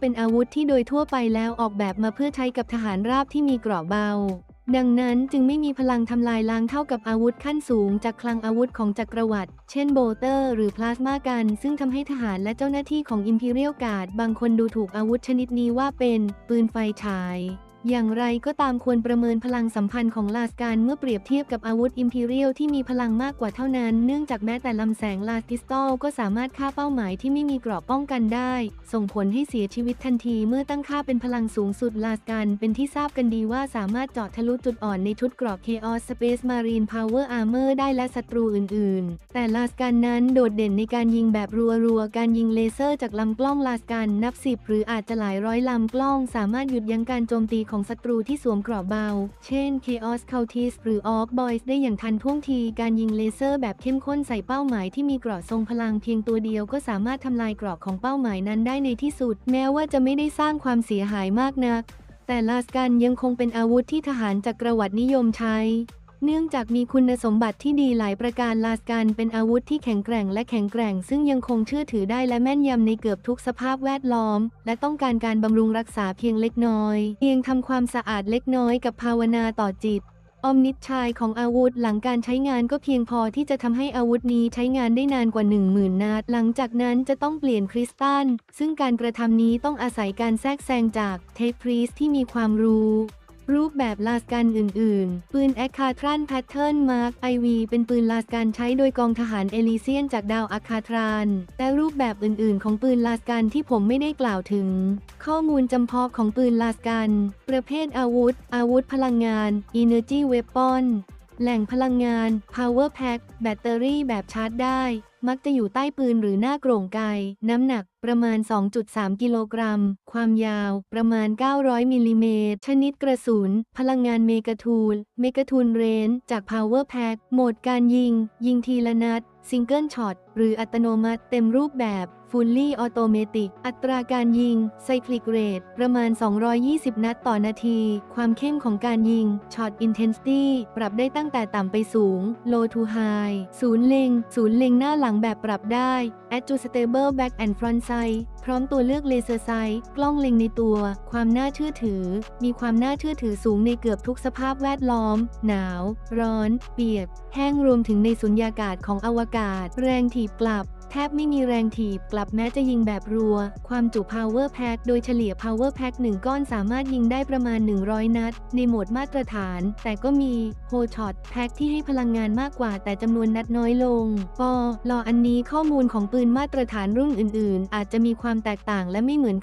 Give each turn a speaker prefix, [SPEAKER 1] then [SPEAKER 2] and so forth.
[SPEAKER 1] เป็นอาวุธที่โดยทั่วไปแล้วออกแบบมาเพื่อใช้กับทหารราบที่มีเกราะเบา ดังนั้นจึงไม่มีพลังทำลายล้างเท่ากับอาวุธขั้นสูงจากคลังอาวุธของจักรวรรดิ เช่นโบเตอร์หรือพลาสมากัน ซึ่งทำให้ทหารและเจ้าหน้าที่ของอิมพีเรียลการ์ดบางคนดูถูกอาวุธชนิดนี้ว่าเป็น ปืนไฟฉาย อย่างไรก็ตามควรประเมินพลังสัมพันธ์ของลาสการเมื่อเปรียบเทียบกับอาวุธ Imperial ที่มีพลังมากกว่าเท่านั้น เนื่องจากแม้แต่ลำแสงลาสติสตอลก็สามารถฆ่าเป้าหมายที่ไม่มีเกราะป้องกันได้ ส่งผลให้เสียชีวิตทันทีเมื่อตั้งค่าเป็นพลังสูงสุดลาสการเป็นที่ทราบกันดีว่าสามารถเจาะทะลุจุดอ่อนในชุดเกราะ Chaos Space Marine Power Armor ได้และศัตรูอื่น ๆ แต่ลาสการนั้นโดดเด่นในการยิงแบบรัวๆการยิงเลเซอร์จากลำกล้องลาสการนับสิบหรืออาจจะหลายร้อยลำกล้อง สามารถหยุดยั้งการโจมตีของของศัตรูที่สวมเกราะเบา เช่น Chaos Cultist หรือ Orc Boys ได้อย่างทันท่วงที การยิงเลเซอร์แบบเข้มข้นใส่เป้าหมายที่มีเกราะทรงพลังเพียงตัวเดียวก็สามารถทำลายเกราะของเป้าหมายนั้นได้ในที่สุด แม้ว่าจะไม่ได้สร้างความเสียหายมากนัก แต่ลาสกันยังคงเป็นอาวุธที่ทหารจักรวรรดินิยมใช้ เนื่องจากมีคุณสมบัติที่ดีหลายประการลาสกันเป็นอาวุธที่แข็งแกร่งและแข็งแกร่ง ซึ่งยังคงเชื่อถือได้และแม่นยำในเกือบทุกสภาพแวดล้อม และต้องการการบำรุงรักษาเพียงเล็กน้อย เพียงทำความสะอาดเล็กน้อยกับภาวนาต่อจิตอมนิดชายของอาวุธหลังการใช้งานก็เพียงพอที่จะทำให้อาวุธนี้ใช้งานได้นานกว่า 10,000นัดหลังจากนั้นจะต้องเปลี่ยนคริสตัลซึ่งการกระทำนี้ต้องอาศัยการแทรกแซงจากเทปพรีสที่มีความรู้ รูปแบบลาสกันอื่น ๆ ปืนแอคคาทรันแพทเทิร์นมาร์คไอวีเป็นปืนลาสกันใช้โดยกองทหารเอลิเซียนจากดาวอาคาทราน แต่รูปแบบอื่น ๆ ของปืนลาสกันที่ผมไม่ได้กล่าวถึง ข้อมูลจำเพาะของปืนลาสกัน ประเภทอาวุธ อาวุธพลังงาน Energy Weapon แหล่งพลังงาน Power Pack แบตเตอรี่แบบชาร์จได้ มักจะอยู่ใต้ปืนหรือหน้าโกร่งไก น้ำหนักประมาณ 2.3 กิโลกรัม ความยาว ประมาณ 900 มิลลิเมตร ชนิดกระสุน พลังงานเมกาทูล เมกาทูลเรน จาก Power Pack โหมดการยิง ยิงทีละนัด ซิงเกิลช็อต หรืออัตโนมัติเต็มรูปแบบ Fully Automatic อัตราการยิง Cyclic Rate ประมาณ 220 นัดต่อนาที ความเข้มของการยิง Shot Intensity ปรับได้ตั้งแต่ต่ำไปสูง Low to High ศูนย์เล็ง ศูนย์เล็งหน้าหลังแบบปรับได้ Adjustable Back and Front ไซพร้อมตัวเลือกเลเซอร์ไซส์กล้องเล็งในตัว ความน่าเชื่อถือ มีความน่าเชื่อถือสูงในเกือบทุกสภาพแวดล้อม หนาว ร้อน เปียก แห้งรวมถึงในสุญญากาศของอวกาศ แรงถีบกลับ แทบไม่มีแรงถีบกลับแม้จะยิงแบบรัว ความจุ Power Pack โดยเฉลี่ย Power Pack 1 ก้อนสามารถยิงได้ประมาณ 100 นัด ในโหมดมาตรฐาน แต่ก็มี hole Shot Pack ที่ให้พลังงานมากกว่าแต่จำนวนนัดน้อยลง ปอลออันนี้ข้อมูลของปืนมาตรฐานรุ่นอื่น ๆ อาจจะมีความแตกต่างและไม่เหมือน